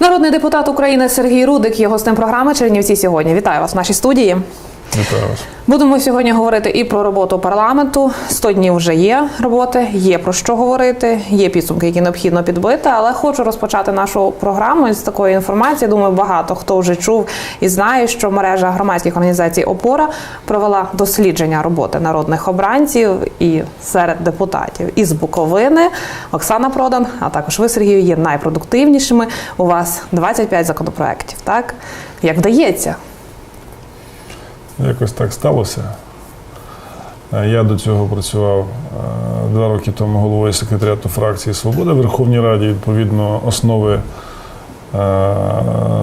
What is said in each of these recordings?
Народний депутат України Сергій Рудик є гостем програми Чернівці сьогодні. Вітаю вас в нашій студії. Будемо сьогодні говорити і про роботу парламенту. 100 днів вже є роботи, є про що говорити, є підсумки, які необхідно підбити. Але хочу розпочати нашу програму з такої інформації. Думаю, багато хто вже чув і знає, що мережа громадських організацій Опора провела дослідження роботи народних обранців і серед депутатів із Буковини. Оксана Продан, а також ви, Сергію, є найпродуктивнішими. У вас 25 законопроєктів. Так як вдається? Якось так сталося. Е, Я до цього працював е, два роки тому головою секретаріату фракції Свобода в Верховній Раді. Відповідно, основи е,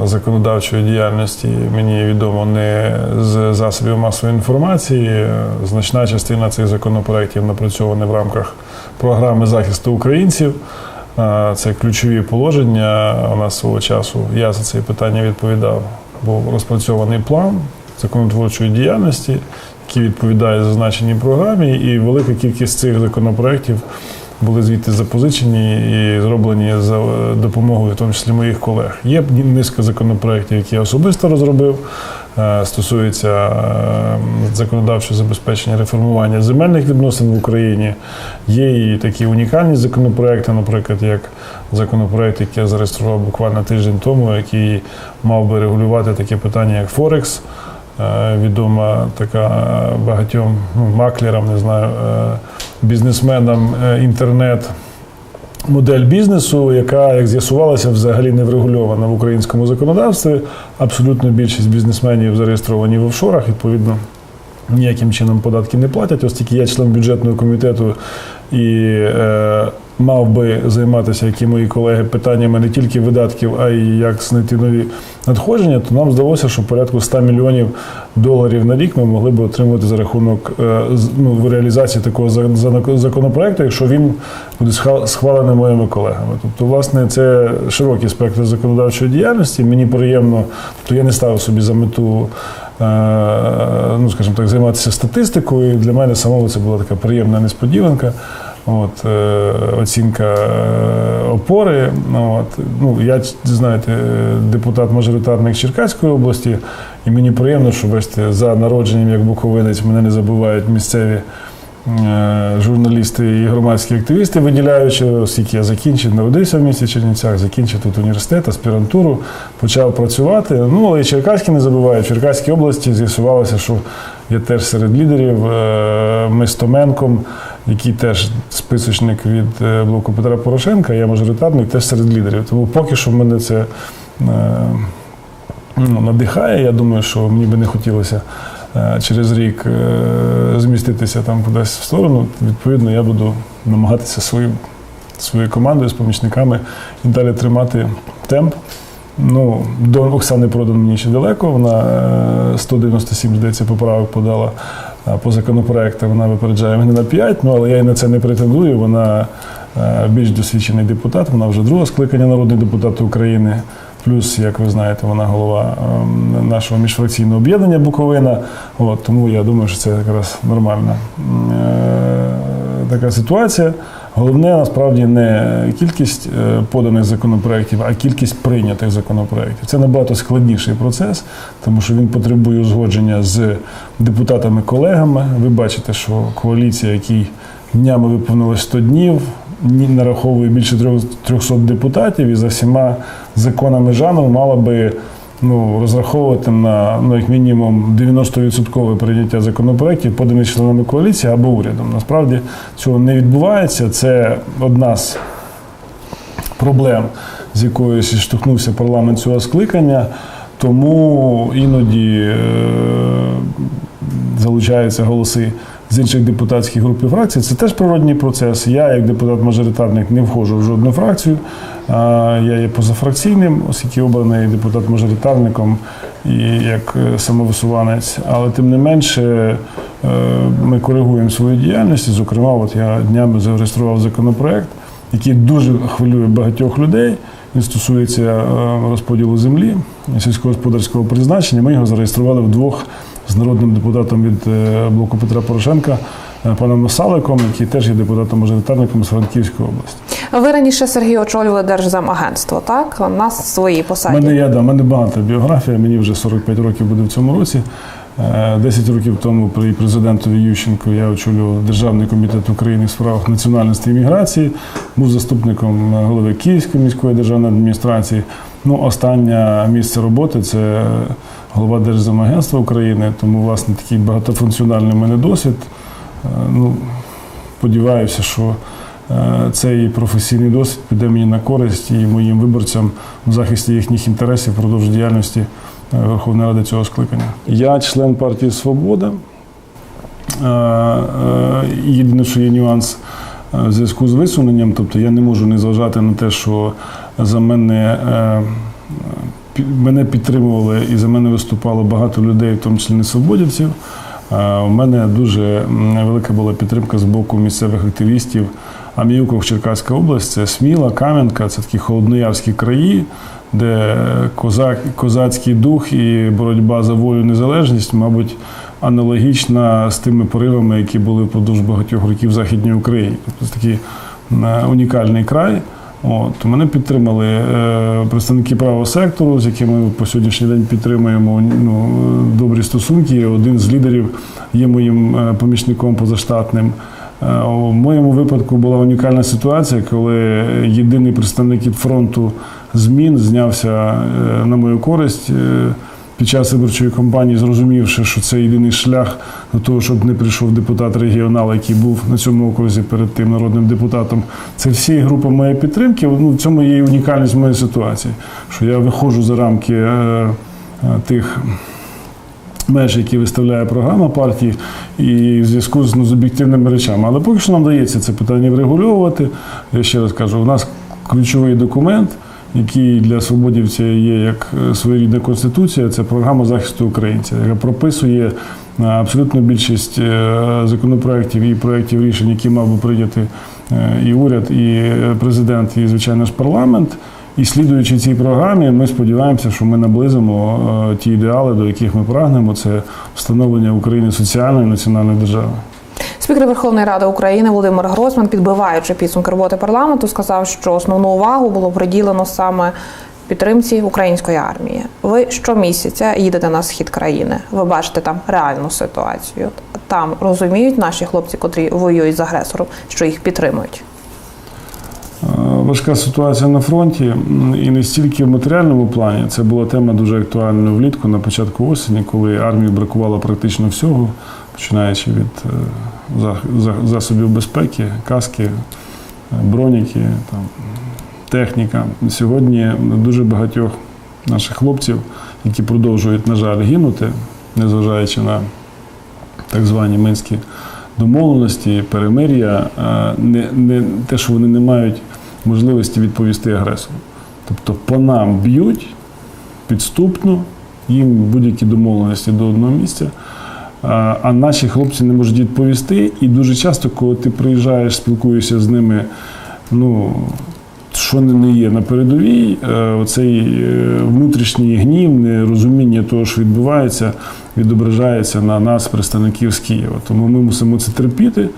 законодавчої діяльності мені відомо не з засобів масової інформації. Значна частина цих законопроєктів напрацьована в рамках програми захисту українців. Це ключові положення. У нас свого часу я за це питання відповідав. Був розпрацьований план законотворчої діяльності, який відповідає зазначеній програмі, і велика кількість цих законопроєктів були звідти запозичені і зроблені за е, допомогою, в тому числі моїх колег. Є низка законопроєктів, які я особисто розробив. е, Стосується е, законодавчого забезпечення реформування земельних відносин в Україні. Є і такі унікальні законопроекти, наприклад, як законопроект, який я зареєстрував буквально тиждень тому, який мав би регулювати таке питання, як Форекс. Е, Відома така багатьом ну, маклерам, не знаю, е, бізнесменам е, інтернет. Модель бізнесу, яка, як з'ясувалося, взагалі не врегульована в українському законодавстві. Абсолютно більшість бізнесменів зареєстровані в офшорах, відповідно, ніяким чином податки не платять. Оскільки я член бюджетного комітету і е, мав би займатися, як і мої колеги, питаннями не тільки видатків, а й як знайти нові надходження, то нам здалося, що порядку 100 мільйонів доларів на рік ми могли б отримувати за рахунок е, ну, в реалізації такого за- за- законопроекту, якщо він буде схвалений моїми колегами. Тобто, власне, це широкий спектр законодавчої діяльності. Мені приємно, тобто я не ставив собі за мету. е, Ну, скажімо так, займатися статистикою. Для мене самого це була така приємна несподіванка. От, е, оцінка е, опори. От, ну, я, знаєте, депутат-мажоритарник Черкаської області, і мені приємно, що бачите, за народженням як буковинець мене не забувають місцеві е, журналісти і громадські активісти, виділяючи, оскільки я закінчив, народився в місті Чернівцях, закінчив тут університет, аспірантуру, почав працювати. Ну, але і Черкаські не забувають. В Черкаській області з'ясувалося, що я теж серед лідерів. Ми з Томенком, який теж списочник від е, блоку Петра Порошенка, я мажоритарник, теж серед лідерів. Тому поки що в мене це. е, ну, надихає. Я думаю, що мені би не хотілося е, через рік зміститися там кудись в сторону. Відповідно, я буду намагатися свою, своєю командою з помічниками і далі тримати темп. Ну, до Оксани Продан мені ще далеко. Вона е, 197, здається, поправок подала е, по законопроекту. Вона випереджає мене на 5, ну але я і на це не претендую. Вона е, більш досвідчений депутат, вона вже друга скликання народний депутат України. Плюс, як ви знаєте, вона голова ем, нашого міжфракційного об'єднання Буковина. От, тому я думаю, що це якраз нормальна е, така ситуація. Головне насправді не кількість е, поданих законопроєктів, а кількість прийнятих законопроєктів. Це набагато складніший процес, тому що він потребує узгодження з депутатами-колегами. Ви бачите, що коаліція, якій днями виповнилось 100 днів, ні- нараховує більше трьох- 300 депутатів і за всіма законами жанру мала би ну, розраховувати на ну, як мінімум 90% прийняття законопроєктів, поданих членами коаліції або урядом. Насправді цього не відбувається. Це одна з проблем, з якою штовхнувся парламент цього скликання. Тому іноді е, залучаються голоси з інших депутатських груп і фракцій. Це теж природній процес. Я, як депутат-мажоритарник, не входжу в жодну фракцію. Я є позафракційним, оскільки обраний депутат-мажоритарником і як е, самовисуванець. Але тим не менше е, ми коригуємо свою діяльність. Зокрема, от я днями зареєстрував законопроект, який дуже хвилює багатьох людей. Він стосується е, розподілу землі сільськогосподарського призначення. Ми його зареєстрували вдвох з народним депутатом від е, блоку Петра Порошенка е, паном Насаликом, який теж є депутатом-мажоритарником з Франківської області. Ви раніше Сергій очолювали Держзамагентство, так? У нас свої У посаді. мене є да, мене багата біографія, мені вже 45 років буде в цьому році. Е, 10 років тому при президентові Ющенку я очолював Державний комітет України в справах національності і міграції, був заступником голови Київської міської державної адміністрації. Ну, останнє місце роботи це голова Держзамагентства України, тому, власне, такий багатофункціональний в мене досвід. Е, Ну, сподіваюся, що е, цей професійний досвід піде мені на користь і моїм виборцям в захисті їхніх інтересів впродовж діяльності е, Верховної Ради цього скликання. Я член партії Свобода. Єдине, що є нюанс в зв'язку з висуненням, тобто я не можу не зважати на те, що за мене. е, Мене підтримували і за мене виступало багато людей, в тому числі не свободівців. Е, У мене дуже велика була підтримка з боку місцевих активістів. Аміюков, Черкаська область, це Сміла, Кам'янка, це такі холодноярські краї, де козак, козацький дух і боротьба за волю і незалежність, мабуть, аналогічна з тими поривами, які були впродовж багатьох років в Західній Україні. Тобто це такий е, унікальний край. От, мене підтримали е, представники правого сектору, з якими ми по сьогоднішній день підтримуємо ну, добрі стосунки. Один з лідерів є моїм е, помічником позаштатним. Е, У моєму випадку була унікальна ситуація, коли єдиний представник фронту змін знявся е, на мою користь. Під час виборчої кампанії, зрозумівши, що це єдиний шлях до того, щоб не прийшов депутат регіонал, який був на цьому окрузі перед тим народним депутатом. Це всі групи моєї підтримки. Ну, в цьому є унікальність моєї ситуації, що я виходжу за рамки е, е, тих меж, які виставляє програма партії, і в зв'язку з, ну, з об'єктивними речами. Але поки що нам вдається це питання врегульовувати. Я ще раз кажу, у нас ключовий документ, який для свободівця є як е, своєрідна конституція, це програма захисту українця, яка прописує е, абсолютно більшість е, законопроєктів і проєктів рішень, які мав би прийняти і уряд, і президент, і звичайно ж парламент. І слідуючи цій програмі, ми сподіваємося, що ми наблизимо ті ідеали, до яких ми прагнемо. Це встановлення України соціальної національної держави. Спікер Верховної Ради України Володимир Гройсман, підбиваючи підсумки роботи парламенту, сказав, що основну увагу було приділено саме підтримці української армії. Ви щомісяця їдете на схід країни. Ви бачите там реальну ситуацію. Там розуміють наші хлопці, котрі воюють з агресором, що їх підтримують. Е, Важка ситуація на фронті і не стільки в матеріальному плані. Це була тема дуже актуальною влітку на початку осені, коли армії бракувало практично всього, починаючи від е, засобів безпеки, каски, броніки, там, техніка. Сьогодні дуже багатьох наших хлопців, які продовжують, на жаль, гинути, незважаючи на так звані мінські домовленості, перемир'я, е, не, не те, що вони не мають можливості відповісти агресору. Тобто по нам б'ють підступно, їм будь-які домовленості до одного місця. А наші хлопці не можуть відповісти. І дуже часто, коли ти приїжджаєш, спілкуєшся з ними, ну що не- не є на передовій, е, оцей е, внутрішній гнів, нерозуміння того, що відбувається, відображається на нас, представників з Києва. Тому ми мусимо це терпіти.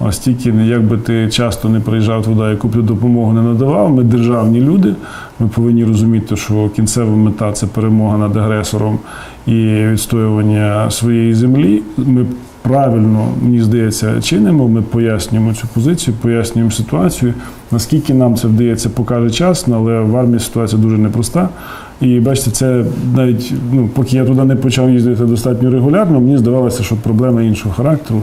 Ось тільки як би ти часто не приїжджав туди, яку б допомогу не надавав. Ми державні люди. Ми повинні розуміти, що кінцева мета це перемога над агресором і відстоювання своєї землі. Ми правильно, мені здається, чинимо. Ми пояснюємо цю позицію, пояснюємо ситуацію. Наскільки нам це вдається, покаже час, але в армії ситуація дуже непроста. І бачите, це навіть ну, поки я туди не почав їздити достатньо регулярно, мені здавалося, що проблеми іншого характеру.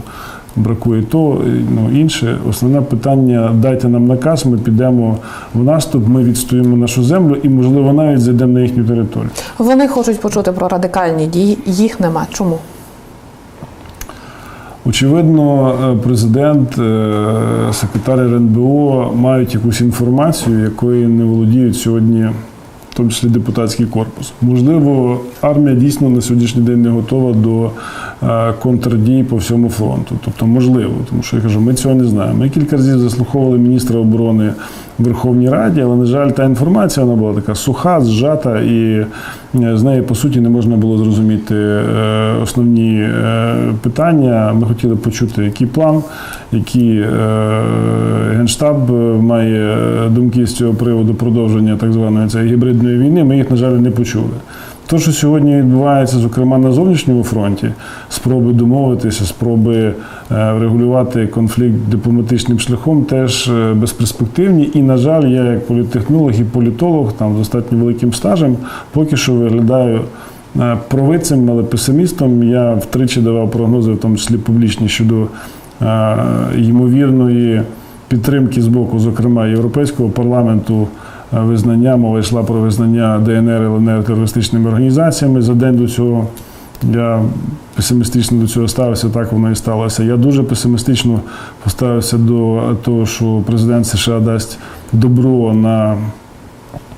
Бракує то, ну інше. Основне питання: дайте нам наказ, ми підемо в наступ, ми відстоїмо нашу землю і, можливо, навіть зайдемо на їхню територію. Вони хочуть почути про радикальні дії. Їх нема. Чому? Очевидно, е, президент, е, секретар РНБО мають якусь інформацію, якою не володіють сьогодні, тому числі депутатський корпус. Можливо, армія дійсно на сьогоднішній день не готова до е, контрдій по всьому фронту. Тобто, можливо, тому що я кажу, ми цього не знаємо. Ми кілька разів заслуховували міністра оборони Верховній Раді, але, на жаль, та інформація вона була така суха, зжата, і е, з неї, по суті, не можна було зрозуміти е, основні е, питання. Ми хотіли почути, який план, який Генштаб має думки з цього приводу продовження так званої цієї гібридної війни. Ми їх, на жаль, не почули. Те, що сьогодні відбувається, зокрема на зовнішньому фронті, спроби домовитися, спроби е, врегулювати конфлікт дипломатичним шляхом, теж е, безперспективні. І, на жаль, я як політтехнолог і політолог, там з достатньо великим стажем, поки що виглядаю е, провидцем, але песимістом. Я втричі давав прогнози, в тому числі публічні, щодо ймовірної підтримки з боку, зокрема, Європейського парламенту визнання, мова йшла про визнання ДНР і ЛНР терористичними організаціями. За день до цього я песимістично до цього ставився, так воно і сталося. Я дуже песимістично поставився до того, що президент США дасть добро на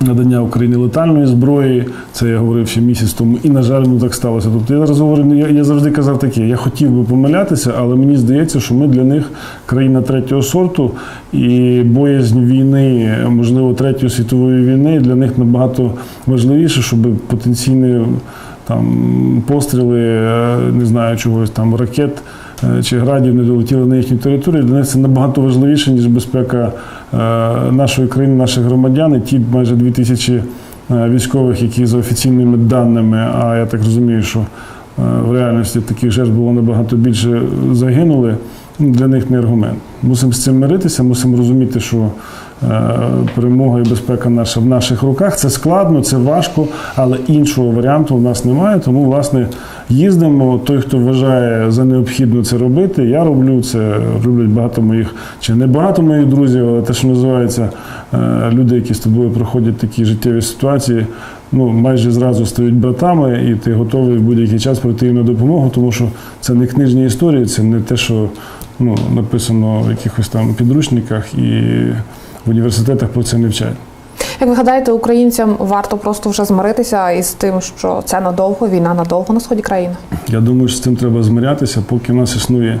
надання Україні летальної зброї. Це я говорив ще місяць тому, і на жаль, ну так сталося. Тобто я зараз говорю, я, я завжди казав таке: я хотів би помилятися, але мені здається, що ми для них країна третього сорту, і боязнь війни, можливо, третьої світової війни для них набагато важливіше, щоб потенційні там постріли, е, не знаю, чогось там ракет чи градів не долетіли на їхню територію. Для них це набагато важливіше, ніж безпека е, нашої країни, наших громадян. І ті майже дві тисячі е, військових, які за офіційними даними, а я так розумію, що е, в реальності таких жертв було набагато більше загинули. ну, Для них не аргумент. Мусимо з цим миритися, мусимо розуміти, що е, перемога і безпека наша в наших руках. Це складно, це важко, але іншого варіанту в нас немає. Тому, власне, їздимо. Той, хто вважає за необхідно це робити, я роблю це. Роблять багато моїх чи не багато моїх друзів, але те, що називається е, люди, які з тобою проходять такі життєві ситуації. Ну, майже зразу стають братами, і ти готовий в будь-який час прийти їм на допомогу, тому що це не книжні історії, це не те, що ну, написано в якихось там підручниках і в університетах про це не вчать. Як ви гадаєте, українцям варто просто вже змиритися із тим, що це надовго, війна надовго на сході країни? Я думаю, що з цим треба змирятися, поки в нас існує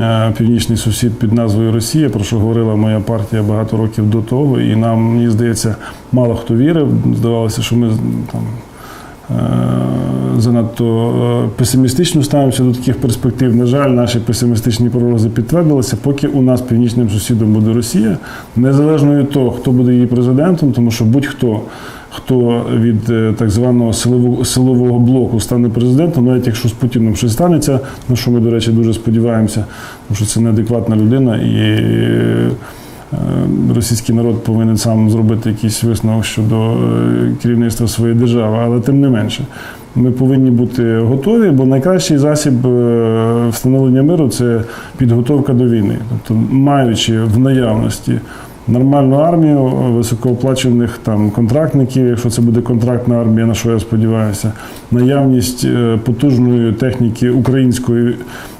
е, північний сусід під назвою Росія, про що говорила моя партія багато років до того. І нам, мені здається, мало хто вірив. Здавалося, що ми там. Е, Занадто е, песимістично ставимося до таких перспектив. На жаль, наші песимістичні прогнози підтвердилися, поки у нас північним сусідом буде Росія, незалежно від того, хто буде її президентом, тому що будь-хто, хто від е, так званого силового, силового блоку стане президентом, навіть якщо з Путіном щось станеться, на що ми, до речі, дуже сподіваємося, тому що це неадекватна людина і. Е, Російський народ повинен сам зробити якийсь висновок щодо е, керівництва своєї держави, але тим не менше, ми повинні бути готові, бо найкращий засіб е, встановлення миру це підготовка до війни. Тобто, маючи в наявності нормальну армію, високооплачених там контрактників, якщо це буде контрактна армія, на що я сподіваюся, наявність е, потужної техніки української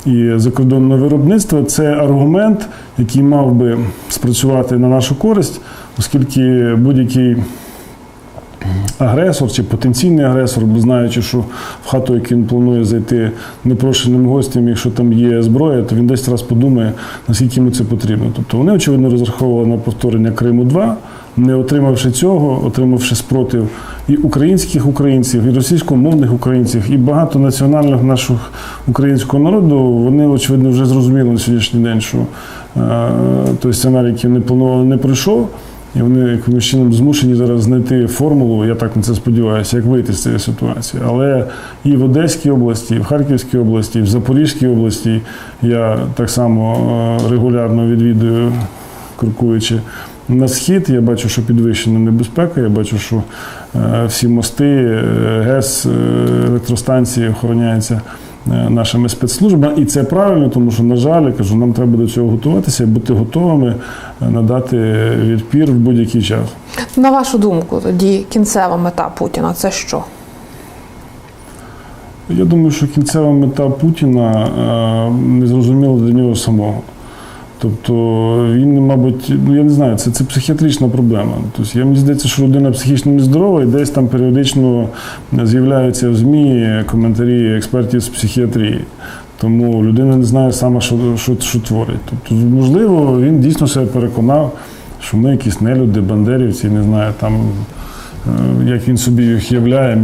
і закордонного виробництва це аргумент, який мав би спрацювати на нашу користь, оскільки будь-який агресор чи потенційний агресор, бо знаючи, що в хату, яку він планує зайти непрошеним гостям, якщо там є зброя, то він десь раз подумає, наскільки йому це потрібно. Тобто вони, очевидно, розраховували на повторення Криму 2 не отримавши цього, отримавши спротив і українських українців, і російськомовних українців, і багато національних наших українського народу, вони, очевидно, вже зрозуміли на сьогоднішній день, що е, той сценарій, який вони планували, не пройшов. І вони якимось чином змушені зараз знайти формулу, я так на це сподіваюся, як вийти з цієї ситуації. Але і в Одеській області, і в Харківській області, і в Запорізькій області я так само е, регулярно відвідую, крокуючи на схід. Я бачу, що підвищена небезпека. Я бачу, що е, всі мости, е, ГЕС, електростанції охороняються нашими спецслужбами. І це правильно, тому що, на жаль, я кажу, нам треба до цього готуватися і бути готовими е, надати відпір в будь-який час. На вашу думку, тоді кінцева мета Путіна це що? Я думаю, що кінцева мета Путіна е, не зрозуміла для нього самого. Тобто він, мабуть, ну я не знаю, це, це психіатрична проблема. Тобто, я мені здається, що людина психічно нездорова, і десь там періодично з'являються в ЗМІ коментарі експертів з психіатрії. Тому людина не знає сама, що, що, що творить. Тобто, можливо, він дійсно себе переконав, що ми якісь нелюди, бандерівці, не знаю, там. Е, Як він собі їх являє,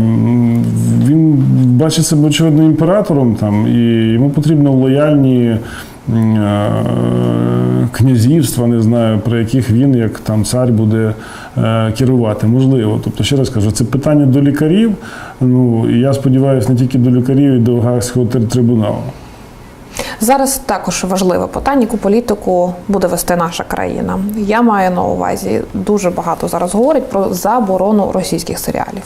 він бачить себе очевидно імператором там, і йому потрібно лояльні е, князівства, не знаю, про яких він, як там цар, буде е, керувати. Можливо. Тобто, ще раз кажу, це питання до лікарів. Ну і я сподіваюся, не тільки до лікарів, і до Гаагського трибуналу. Зараз також важливе питання, яку політику буде вести наша країна. Я маю на увазі дуже багато зараз говорять про заборону російських серіалів,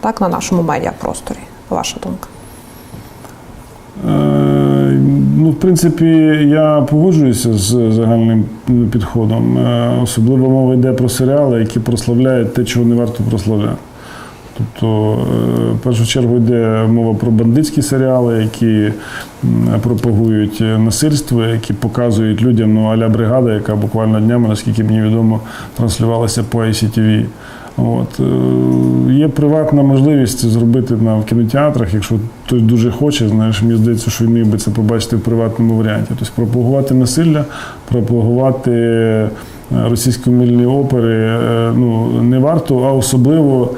так на нашому медіапросторі. Ваша думка? Е, Ну, в принципі, я погоджуюся з загальним підходом. Е, Особливо мова йде про серіали, які прославляють те, чого не варто прославляти. Тобто, е, в першу чергу йде мова про бандитські серіали, які пропагують е, насильство, які показують людям ну, аля бригада, яка буквально днями, наскільки мені відомо, транслювалася по ICTV. От. е, Є приватна можливість це зробити на, в кінотеатрах, якщо хтось дуже хоче, знаєш, мені здається, що він міг би це побачити в приватному варіанті. Тобто пропагувати насилля, пропагувати російськомильні опери ну, не варто, а особливо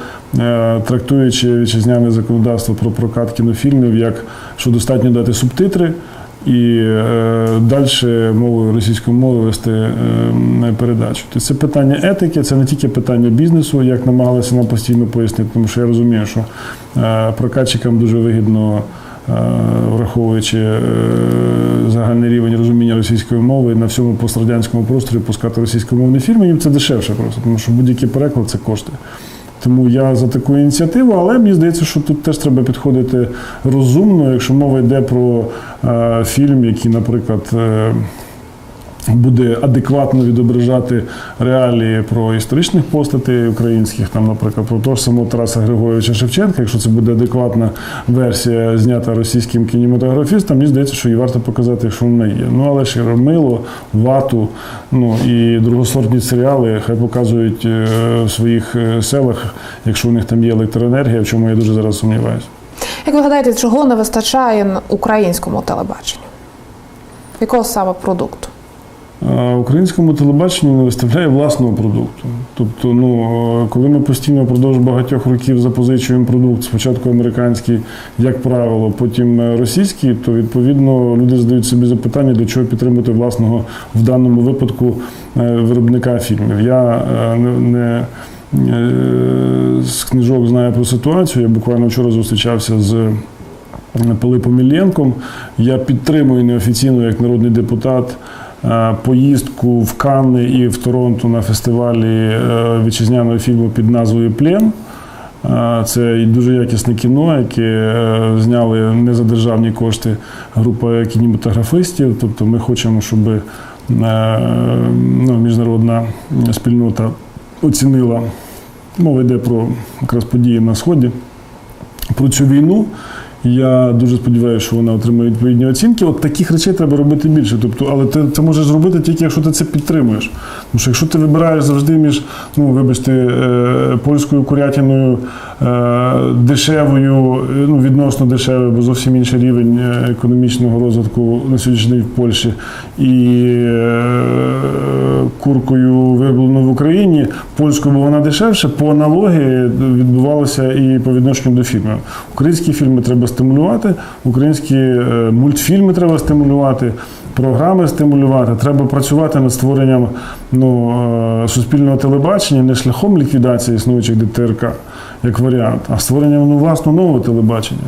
трактуючи вітчизняне законодавство про прокат кінофільмів, як що достатньо дати субтитри. І е, далі мовою російської мови вести е, передачу. Тобто це питання етики, це не тільки питання бізнесу, як намагалися нам постійно пояснити, тому що я розумію, що е, прокатчикам дуже вигідно, е, враховуючи е, загальний рівень розуміння російської мови, на всьому пострадянському просторі пускати російськомовні фільми, їм це дешевше просто, тому що будь-який переклад це кошти. Тому я за таку ініціативу, але мені здається, що тут теж треба підходити розумно, якщо мова йде про е, фільм, який, наприклад, е, буде адекватно відображати реалії про історичних постатей українських, там, наприклад, про того ж самого Тараса Григоровича Шевченка, якщо це буде адекватна версія, знята російським кінематографістом, мені здається, що її варто показати, якщо вона є. Ну але ж і Ромило, Вату, ну і другосортні серіали хай показують е, в своїх е, селах, якщо у них там є електроенергія, в чому я дуже зараз сумніваюся. Як ви гадаєте, чого не вистачає українському телебаченню? Якого саме продукту? Українському телебаченню не виставляє власного продукту. Тобто, ну коли ми постійно впродовж багатьох років запозичуємо продукт, спочатку американський, як правило, потім російський, то відповідно люди задають собі запитання, для чого підтримати власного в даному випадку е, виробника фільмів. Я е, не. е, з книжок знаю про ситуацію. Я буквально вчора зустрічався з Пилипом Іллєнком. Я підтримую неофіційно як народний депутат поїздку в Канни і в Торонто на фестивалі е, вітчизняного фільму під назвою Плен. Е, Це дуже якісне кіно, яке е, зняли не за державні кошти група кінематографистів. Тобто ми хочемо, щоб е, ну, міжнародна спільнота оцінила. Мова йде про якраз події на Сході, про цю війну. Я дуже сподіваюся, що вона отримає відповідні оцінки. От таких речей треба робити більше. Тобто, але ти це можеш зробити тільки, якщо ти це підтримуєш. Тому що якщо ти вибираєш завжди між, ну вибачте, е, польською курятиною дешевою, е, ну відносно дешевою, бо зовсім інший рівень е, економічного розвитку на сьогоднішній день в Польщі, і е, куркою виробленою в Україні, польською, бо вона дешевше, по аналогії відбувалося і по відношенню до фільмів. Українські фільми треба стимулювати, українські е, мультфільми треба стимулювати. Програми стимулювати, треба працювати над створенням ну, е, суспільного телебачення не шляхом ліквідації існуючих ДТРК як варіант, а створенням ну, власного нового телебачення.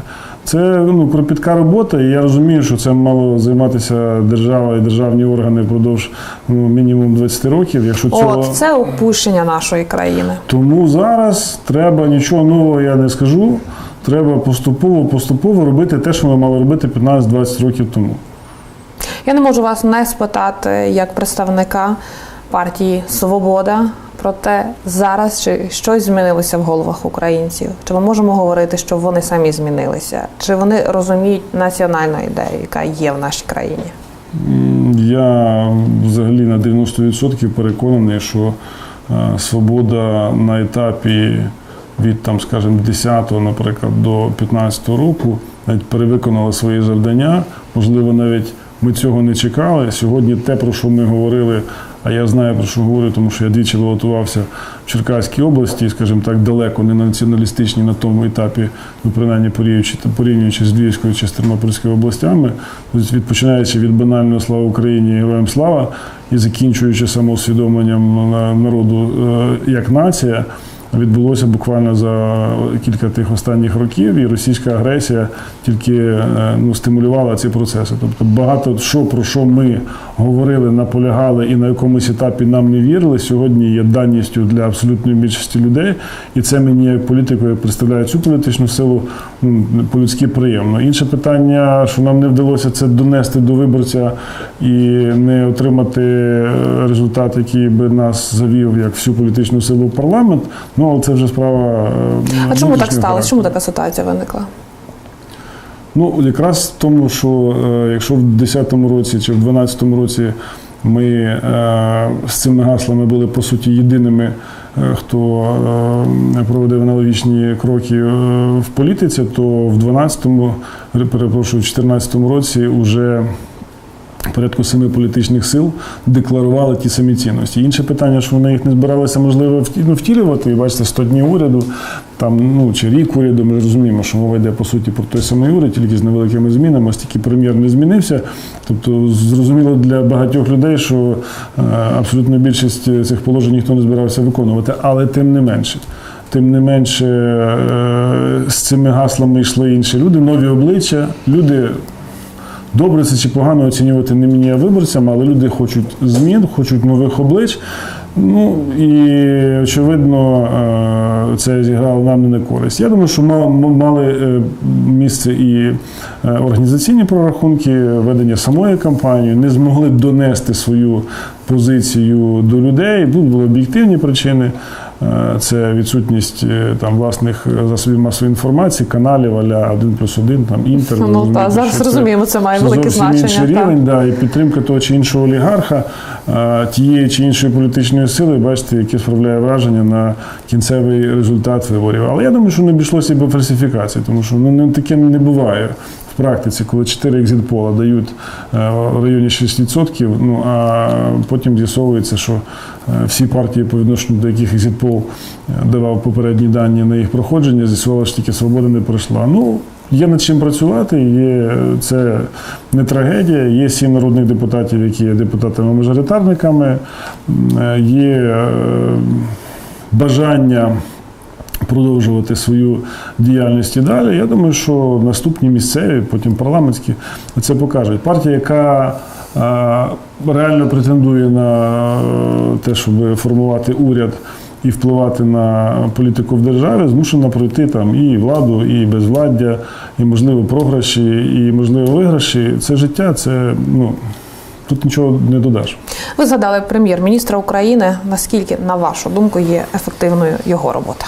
Це ну, кропітка робота, і я розумію, що це мало займатися держава і державні органи впродовж ну, мінімум 20 років. Якщо цього це упущення нашої країни. тому зараз треба нічого нового, я не скажу. Треба поступово, поступово робити те, що ми мали робити 15-20 років тому. Я не можу вас не спитати як представника партії Свобода про те, зараз чи щось змінилося в головах українців. Чи ми можемо говорити, що вони самі змінилися? Чи вони розуміють національну ідею, яка є в нашій країні? Я взагалі на 90% переконаний, що е, свобода на етапі від там, скажімо, 10-го, наприклад, до 15-го року навіть перевиконала свої завдання, можливо, навіть Ми цього не чекали. Сьогодні те, про що ми говорили, а я знаю про що говорю, тому що я двічі балотувався в Черкаській області, скажімо так, далеко не націоналістичній на тому етапі, ну принаймні порівнюючи, порівнюючи з Львівською чи з Тернопільською областями, відпочинаючи від банального слава Україні героям слава і закінчуючи самоусвідомленням народу е, як нація. Відбулося буквально за кілька тих останніх років, і російська агресія тільки е, ну, стимулювала ці процеси. Тобто багато що про що ми говорили, наполягали і на якомусь етапі нам не вірили, сьогодні є даністю для абсолютної більшості людей. І це мені як політику, як представляю цю політичну силу, ну, по-людськи приємно. Інше питання, що нам не вдалося це донести до виборця і не отримати е, результат, який би нас завів як всю політичну силу в парламент. Ну, але це вже справа. е, А чому так сталося? характеру. Чому така ситуація виникла? Ну, якраз в тому, що е, якщо в 2010 році чи в 2012 році ми е, з цими гаслами були по суті єдиними, хто проводив аналогічні кроки в політиці, то в 2012, перепрошую, в 2014 році вже порядку семи політичних сил декларували ті самі цінності. Інше питання, що вони їх не збиралися, можливо, ну, втілювати. І бачите, 100 днів уряду, там, ну, чи рік уряду, ми розуміємо, що мова йде по суті про той самий уряд, тільки з невеликими змінами, оскільки прем'єр не змінився. Тобто, зрозуміло для багатьох людей, що е, абсолютно більшість цих положень ніхто не збирався виконувати, але тим не менше. Тим не менше, е, з цими гаслами йшли інші люди, нові обличчя, люди Добре це чи погано оцінювати не мені, а виборцям, але люди хочуть змін, хочуть нових облич. Ну і очевидно, е, це зіграло нам не на користь. Я думаю, що мали е, місце і е, організаційні прорахунки, ведення самої кампанії, не змогли донести свою позицію до людей. Тут були об'єктивні причини. Е, Це відсутність е, там власних засобів масової інформації, каналів аля 1 плюс 1, там інтер. Ну так, зараз це- розуміємо, це має це велике зовсім інший рівень, да, і підтримка того чи іншого олігарха, тієї чи іншої політичної сили, бачите, яке справляє враження на кінцевий результат виборів. Але я думаю, що не обійшлося і без фальсифікації, тому що ну, не, таке не буває. В практиці, коли 4 екзитпола дають е, в районі 6%, ну а потім з'ясовується, що е, всі партії, по відношенню до яких екзитпол е, давав попередні дані на їх проходження, з'ясувалося, що тільки свобода не пройшла. Ну, Є над чим працювати, є це не трагедія. Є сім народних депутатів, які є депутатами-мажоритарниками, е, є е, бажання продовжувати свою діяльність і далі. Я думаю, що наступні місцеві, потім парламентські, це покажуть. Партія, яка е, реально претендує на е, те, щоб формувати уряд і впливати на політику в державі, змушена пройти там і владу, і безвладдя, і можливо програші, і можливо виграші. Це життя, це ну. Тут нічого не додаш. Ви згадали прем'єр-міністра України. Наскільки, на вашу думку, є ефективною його робота?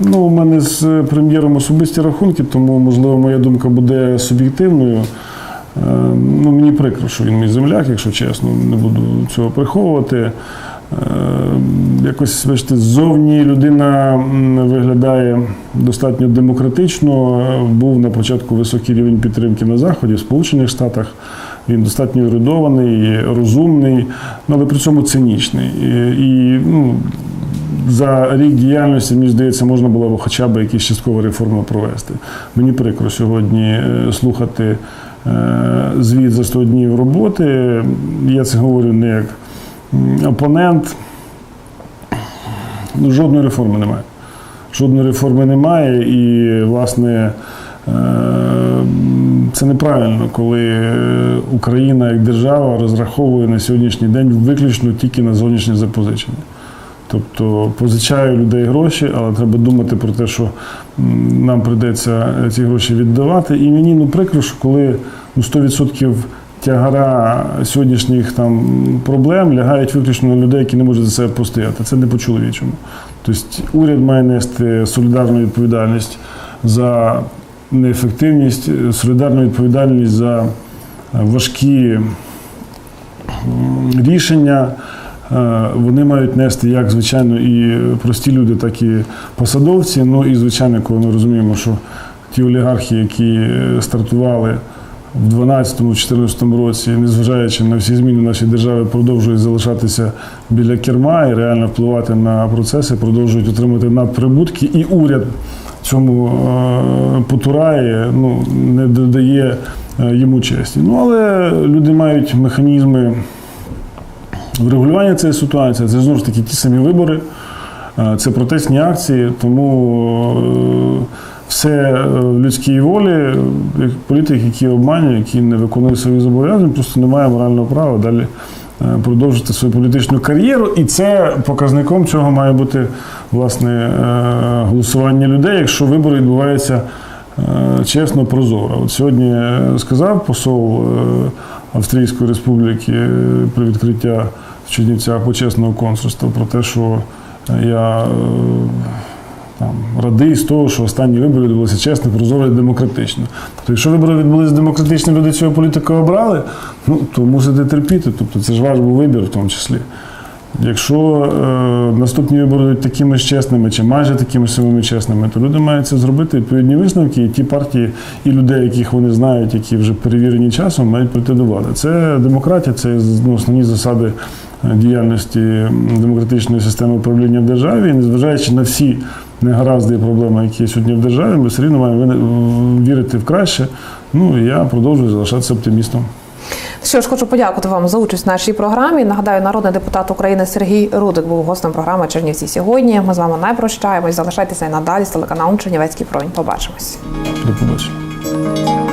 Ну, у мене з прем'єром особисті рахунки, тому, можливо, моя думка буде суб'єктивною. Е, Ну, мені прикро, що він мій земляк, якщо чесно, не буду цього приховувати. Е, Якось, бачите, ззовні людина виглядає достатньо демократично. Був на початку високий рівень підтримки на Заході, в Сполучених Штатах. Він достатньо ерудований, розумний, ну, але при цьому цинічний. І, ну, за рік діяльності, мені здається, можна було б хоча б якісь часткові реформи провести. Мені прикро сьогодні е, слухати звіт за 100 днів роботи. Я це говорю не як опонент. Жодної реформи немає. Жодної реформи немає, і, власне, е, це неправильно, коли Україна як держава розраховує на сьогоднішній день виключно тільки на зовнішнє запозичення. Тобто позичаю людей гроші, але треба думати про те, що нам прийдеться ці гроші віддавати. І мені ну прикро, що коли ну, 100% тягара сьогоднішніх там проблем лягають виключно на людей, які не можуть за себе постояти. Це не по-чоловічому. Тобто уряд має нести солідарну відповідальність за неефективність, солідарну відповідальність за важкі рішення. Е, Вони мають нести як, звичайно, і прості люди, так і посадовці. Ну і, звичайно, коли ми розуміємо, що ті олігархи, які е, стартували в 2012-2014 році, незважаючи на всі зміни в нашій державі, продовжують залишатися біля керма і реально впливати на процеси, продовжують отримати надприбутки, і уряд цьому е, потурає, ну не додає йому честі. Ну але люди мають механізми врегулювання цієї ситуації. Це знову ж таки ті самі вибори, е, це протестні акції, тому е, все е, в людській волі. Політик, який обманює, який не виконує свої зобов'язання, просто не має морального права далі продовжити свою політичну кар'єру. І це показником цього має бути власне голосування людей, якщо вибори відбуваються чесно, прозоро. От сьогодні сказав посол Австрійської республіки при відкриття Чернівцях почесного консульства про те, що я е, там, радий з того, що останні вибори відбулися чесно, прозоро і демократично. Тобто, якщо вибори відбулися демократично, люди цього політика обрали, ну, то мусите терпіти. Тобто це ж ваш був вибір в тому числі. Якщо е, наступні вибори будуть такими ж чесними чи майже такими самими чесними, то люди мають це зробити відповідні висновки, і ті партії і людей, яких вони знають, які вже перевірені часом, мають прийти до влади. Це демократія, це ну, основні засади діяльності демократичної системи управління в державі. І незважаючи на всі негаразди і проблеми, які є сьогодні в державі, ми все рівно маємо вірити в краще. Ну і я продовжую залишатися оптимістом. Що ж, хочу подякувати вам за участь в нашій програмі. Нагадаю, народний депутат України Сергій Рудик був гостем програми Чернівці сьогодні. Ми з вами не прощаємось. Залишайтеся і надалі з телеканалом Чернівецький промінь. Побачимось. До побачення.